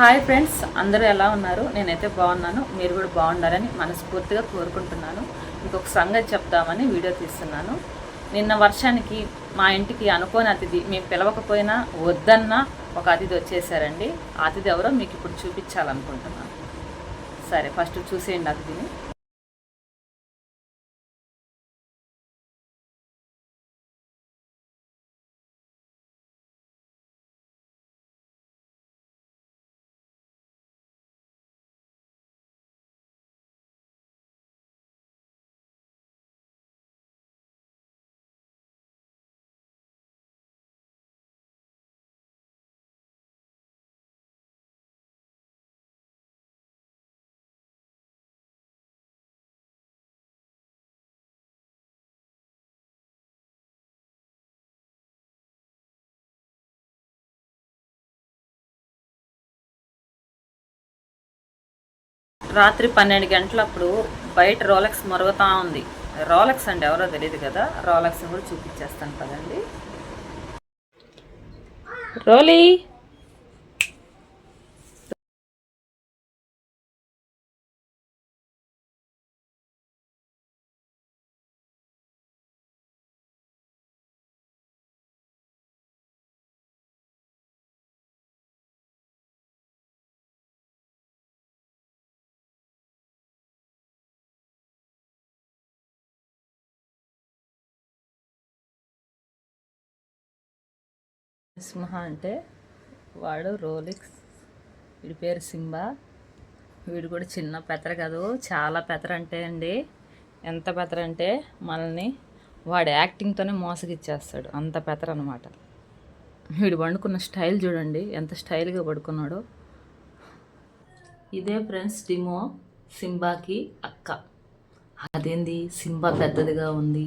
Hi friends అందరూ ఎలా ఉన్నారు? నేనైతే బాగున్నాను. మీరు కూడా బాగున్నారని మనస్ఫూర్తిగా కోరుకుంటున్నాను. ఇంకొక సంగతి చెప్దామని వీడియో తీస్తున్నాను. నిన్న వర్షానికి మా ఇంటికి అనుకోని అతిథి మేము పిలవకపోయినా వద్దన్నా ఒక అతిథి వచ్చేసారండి. అతిథి ఎవరో మీకు ఇప్పుడు చూపించాలనుకుంటున్నాను. సరే ఫస్ట్ చూసేయండి అతిథిని. రాత్రి పన్నెండు గంటలప్పుడు బయట రోలెక్స్ మరుగుతా ఉంది. రోలెక్స్ అంటే ఎవరో తెలియదు కదా? రోలెక్స్ కూడా చూపించేస్తాను కదండి రోలీ! సింహ అంటే వాడు రోలిక్స్. వీడి పేరు సింబా. వీడు కూడా చిన్న పెతర కాదు చాలా పెతర అంటే అండి. ఎంత పెతర అంటే మనల్ని వాడు యాక్టింగ్తోనే మోసగిచ్చేస్తాడు. అంత పెతర అనమాట వీడు పండుకున్న స్టైల్ చూడండి ఎంత స్టైల్గా పడుకున్నాడో. ఇదే ఫ్రెండ్స్ డిమో సింబాకి అక్క. అదేంది? సింబా పెద్దదిగా ఉంది.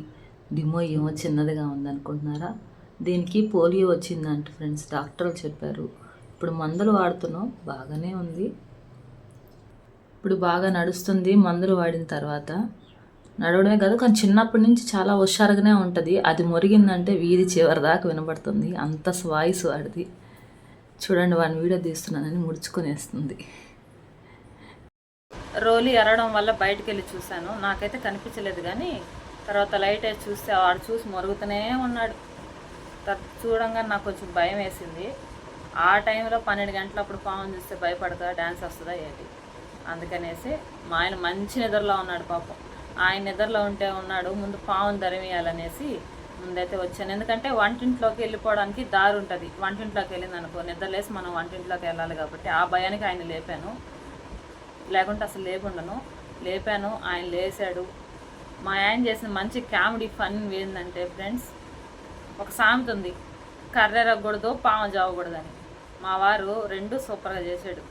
డిమో ఏమో చిన్నదిగా ఉంది అనుకుంటున్నారా? దీనికి పోలియో వచ్చిందంట ఫ్రెండ్స్. డాక్టర్లు చెప్పారు. ఇప్పుడు మందులు వాడుతున్నాం. బాగానే ఉంది. ఇప్పుడు బాగా నడుస్తుంది మందులు వాడిన తర్వాత. నడవడమే కాదు కానీ చిన్నప్పటి నుంచి చాలా హుషారుగానే ఉంటుంది. అది మొరిగిందంటే వీధి చివరి దాకా వినబడుతుంది. అంత వాయిస్ వాడిది. చూడండి వాడిని వీడియో తీస్తున్నానని ముడుచుకునేస్తుంది. రోలి ఎరడం వల్ల బయటికి వెళ్ళి చూశాను. నాకైతే కనిపించలేదు కానీ తర్వాత లైట్ వేసి చూస్తే వాడు చూసి మొరుగుతూనే ఉన్నాడు. చూడంగా నాకు కొంచెం భయం వేసింది. ఆ టైంలో పన్నెండు గంటలప్పుడు పాము చూస్తే భయపడతా డ్యాన్స్ వస్తుందా ఏంటి? అందుకనేసి మా ఆయన మంచి నిద్రలో ఉన్నాడు పాపం. ఆయన నిద్రలో ఉంటే ఉన్నాడు ముందు పావును ధరమేయాలనేసి ముందైతే వచ్చాను. ఎందుకంటే వంటింట్లోకి వెళ్ళిపోవడానికి దారి ఉంటుంది. వంటింట్లోకి వెళ్ళింది అనుకో నిద్రలేసి మనం వంటింట్లోకి వెళ్ళాలి కాబట్టి ఆ భయానికి ఆయన లేపాను. లేకుంటే అసలు లేకుండాను. లేపాను ఆయన లేచాడు మా ఆయన చేసిన మంచి కామెడీ ఫన్ ఏంటంటే ఫ్రెండ్స్ ఒక సామెత ఉంది. కర్రెరగకూడదు పాము జావకూడదని. మా వారు రెండు సూపర్గా చేశాడు.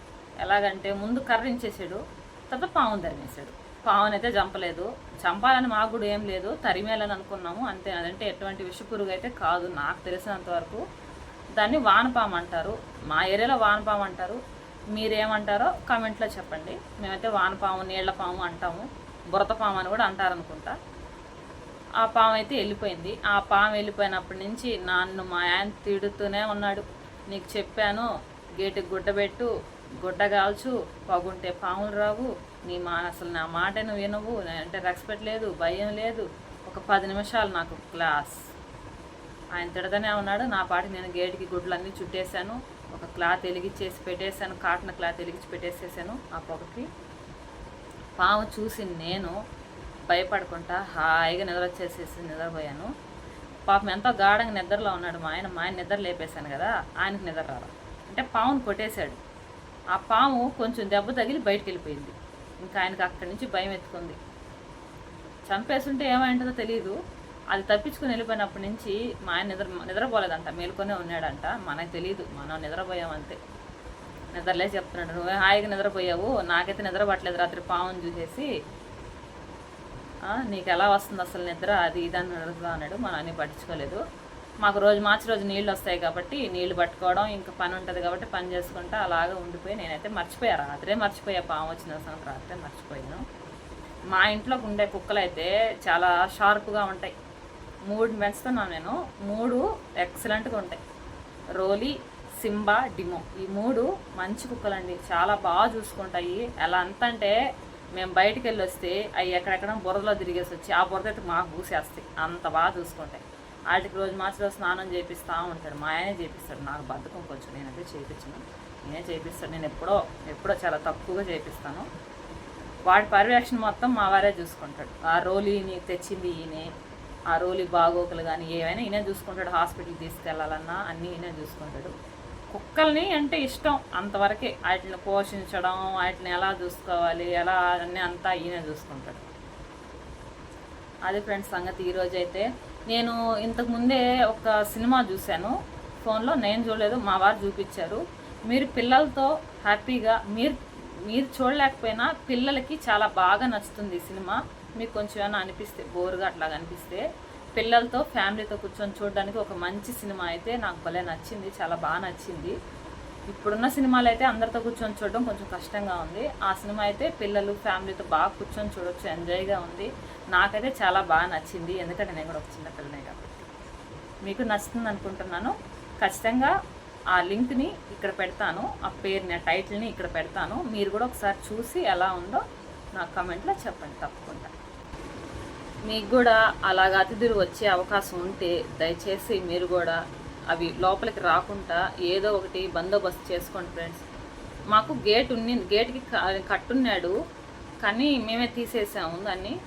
ఎలాగంటే ముందు కర్రించేసాడు తర్వాత పాము తరిమేశాడు. పావునైతే చంపలేదు. చంపాలని మాకు కూడా ఏం లేదు. తరిమేయాలని అనుకున్నాము. అంతే. అదంటే ఎటువంటి విషపురుగు అయితే కాదు. నాకు తెలిసినంత వరకు దాన్ని వానపాము అంటారు. మా ఏరియాలో వానపాము అంటారు. మీరేమంటారో కామెంట్లో చెప్పండి. మేమైతే వానపాము నీళ్ళ పాము అంటాము. బురద పాము అని కూడా అంటారనుకుంటా. ఆ పాము అయితే వెళ్ళిపోయింది. ఆ పాము వెళ్ళిపోయినప్పటి నుంచి నన్ను మా ఆయన తిడుతూనే ఉన్నాడు. నీకు చెప్పాను గేటుకి గుడ్డ పెట్టు గుడ్డ కాల్చు పగుంటే పాములు రావు. నీ మా అసలు నా మాట నువ్వు వినవు. అంటే రెస్పెక్ట్ లేదు భయం లేదు. ఒక పది నిమిషాలు నాకు క్లాస్ ఆయన తిడతనే ఉన్నాడు. నా పాటి నేను గేటుకి గుడ్లన్నీ చుట్టేశాను. ఒక క్లాత్ వెలిగించేసి పెట్టేశాను. కాటన్ క్లాత్ వెలిగించి పెట్టేసేసాను. ఆ పొగకి పాము చూసి నేను భయపడకుండా హాయిగా నిద్ర వచ్చేసేసి నిద్రపోయాను. పాపం ఎంతో గాఢంగా నిద్రలో ఉన్నాడు మా ఆయన. మా ఆయన నిద్ర లేపేశాను కదా ఆయనకు నిద్ర రాదు అంటే పావును కొట్టేశాడు. ఆ పాము కొంచెం దెబ్బ తగిలి బయటికి వెళ్ళిపోయింది ఇంకా ఆయనకు అక్కడి నుంచి భయం ఎత్తుకుంది. చంపేస్తుంటే ఏమైంటుందో తెలియదు అది తప్పించుకుని వెళ్ళిపోయినప్పటి నుంచి మా ఆయన నిద్ర నిద్రపోలేదంట. మేలుకొనే ఉన్నాడంట. మనకు తెలియదు మనం నిద్రపోయామంతే నిద్రలే చెప్తున్నాడు. నువ్వే హాయిగా నిద్రపోయావు. నాకైతే నిద్ర పట్టలేదు రాత్రి పావును చూసేసి నీకు ఎలా వస్తుంది అసలు నిద్ర? అది ఇది అని అడుగుతా అన్నాడు. మా నాన్న పట్టించుకోలేదు. మాకు రోజు మార్చి రోజు నీళ్ళు వస్తాయి కాబట్టి నీళ్ళు పట్టుకోవడం ఇంకా పని ఉంటుంది కాబట్టి పని చేసుకుంటా అలాగే ఉండిపోయి నేనైతే మర్చిపోయా. రాత్రే మర్చిపోయా. పాము వచ్చిన సంవత్సరం రాత్రే మర్చిపోయాను. మా ఇంట్లో ఉండే కుక్కలు అయితే చాలా షార్ప్గా ఉంటాయి. మూడు పెంచుతున్నాను నేను. మూడు ఎక్సలెంట్గా ఉంటాయి. రోలీ సింబా డిమో. ఈ మూడు మంచి కుక్కలండి. చాలా బాగా చూసుకుంటాయి. ఎలా అంత అంటే మేము బయటికి వెళ్ళి వస్తే అవి ఎక్కడెక్కడ బురదలో తిరిగేసి వచ్చి ఆ బురద అయితే మాకు పూసేస్తాయి. అంత బాగా చూసుకుంటాయి వాటికి రోజు మార్చిలో స్నానం చేపిస్తూ ఉంటాడు. మా ఆయనే చేపిస్తాడు. నాకు బద్ధకం కొంచెం. నేనైతే చేయించను నేనే చేపిస్తాను. నేను ఎప్పుడో ఎప్పుడో చాలా తక్కువగా చేపిస్తాను. వాటి పర్యవేక్షణ మొత్తం మా వారే చూసుకుంటాడు. ఆ రోలీని తెచ్చింది ఈయనే ఆ రోలీ బాగోకులు కానీ ఏవైనా ఈయనే చూసుకుంటాడు. హాస్పిటల్కి తీసుకెళ్ళాలన్నా అన్నీ ఈయనే చూసుకుంటాడు. కుక్కల్ని అంటే ఇష్టం అంతవరకే. వాటిని పోషించడం వాటిని ఎలా చూసుకోవాలి ఎలా అన్నీ అంతా ఈయన చూసుకుంటాడు. అది ఫ్రెండ్స్ సంగతి ఈరోజు అయితే నేను ఇంతకు ముందే ఒక సినిమా చూశాను. ఫోన్లో నేను చూడలేదు మా వారు చూపించారు. మీరు పిల్లలతో హ్యాపీగా మీరు మీరు చూడలేకపోయినా పిల్లలకి చాలా బాగా నచ్చుతుంది ఈ సినిమా. మీకు కొంచెం ఏమైనా అనిపిస్తే బోరుగా అట్లా అనిపిస్తే. పిల్లలతో ఫ్యామిలీతో కూర్చొని చూడడానికి ఒక మంచి సినిమా అయితే నాకు భలే నచ్చింది చాలా బాగా నచ్చింది. ఇప్పుడున్న సినిమాలు అయితే అందరితో కూర్చొని చూడడం కొంచెం కష్టంగా ఉంది. ఆ సినిమా అయితే పిల్లలు ఫ్యామిలీతో బాగా కూర్చొని చూడొచ్చు ఎంజాయ్గా ఉంది. నాకైతే చాలా బాగా నచ్చింది ఎందుకంటే నేను కూడా ఒక చిన్న పిల్లనే కాబట్టి. మీకు నచ్చుతుంది అనుకుంటున్నాను. ఖచ్చితంగా ఆ లింక్ని ఇక్కడ పెడతాను ఆ పేరుని ఆ టైటిల్ని ఇక్కడ పెడతాను. మీరు కూడా ఒకసారి చూసి ఎలా ఉందో నాకు కమెంట్లో చెప్పండి తప్పకుండా. మీకు కూడా అలాగ అతిథులు వచ్చే అవకాశం ఉంటే దయచేసి మీరు కూడా అవి లోపలికి రాకుండా ఏదో ఒకటి బందోబస్తు చేసుకోండి ఫ్రెండ్స్. మాకు గేట్ ఉన్ని గేట్కి కట్టున్నాడు కానీ మేమే తీసేసాము దాన్ని.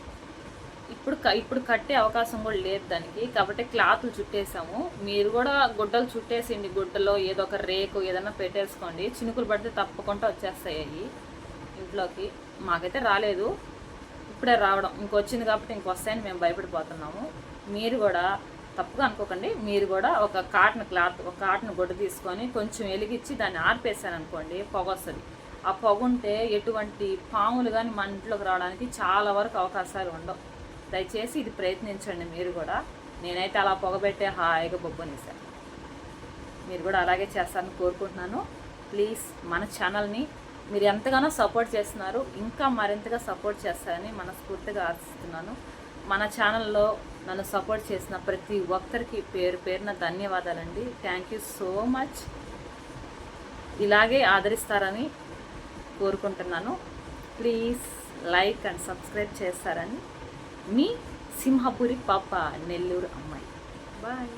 ఇప్పుడు క- ఇప్పుడు కట్టే అవకాశం కూడా లేదు దానికి. కాబట్టి క్లాత్లు చుట్టేసాము. మీరు కూడా గుడ్డలు చుట్టేసిండి గుడ్డలో ఏదో ఒక రేకు ఏదైనా పెట్టేసుకోండి. చినుకులు పడితే తప్పకుండా వచ్చేస్తాయి అవి ఇంట్లోకి. మాకైతే రాలేదు. ఇప్పుడే రావడం ఇంకొచ్చింది కాబట్టి ఇంకొస్తాయని మేము భయపడిపోతున్నాము. మీరు కూడా తప్పుగా అనుకోకండి. మీరు కూడా ఒక కాటన్ క్లాత్ ఒక కాటన్ గుడ్డ తీసుకొని కొంచెం వెలిగించి దాన్ని ఆర్పేసాను అనుకోండి పొగ వస్తుంది. ఆ పొగ ఉంటే ఎటువంటి పాములు కానీ మన ఇంట్లోకి రావడానికి చాలా వరకు అవకాశాలు ఉండవు. దయచేసి ఇది ప్రయత్నించండి మీరు కూడా. నేనైతే అలా పొగబెట్టే హాయిగా బొబ్బనేసాను మీరు కూడా అలాగే చేస్తారని కోరుకుంటున్నాను. ప్లీజ్ మన ఛానల్ని మీరు ఎంతగానో సపోర్ట్ చేస్తున్నారు ఇంకా మరింతగా సపోర్ట్ చేస్తారని మనస్ఫూర్తిగా ఆశిస్తున్నాను. మన ఛానల్లో నన్ను సపోర్ట్ చేసిన ప్రతి ఒక్కరికి పేరు పేరున ధన్యవాదాలండి. థ్యాంక్ యూ సో మచ్ ఇలాగే ఆదరిస్తారని కోరుకుంటున్నాను. ప్లీజ్ లైక్ అండ్ సబ్స్క్రైబ్ చేస్తారని మీ సింహపురి పాప నెల్లూరు అమ్మాయి. బాయ్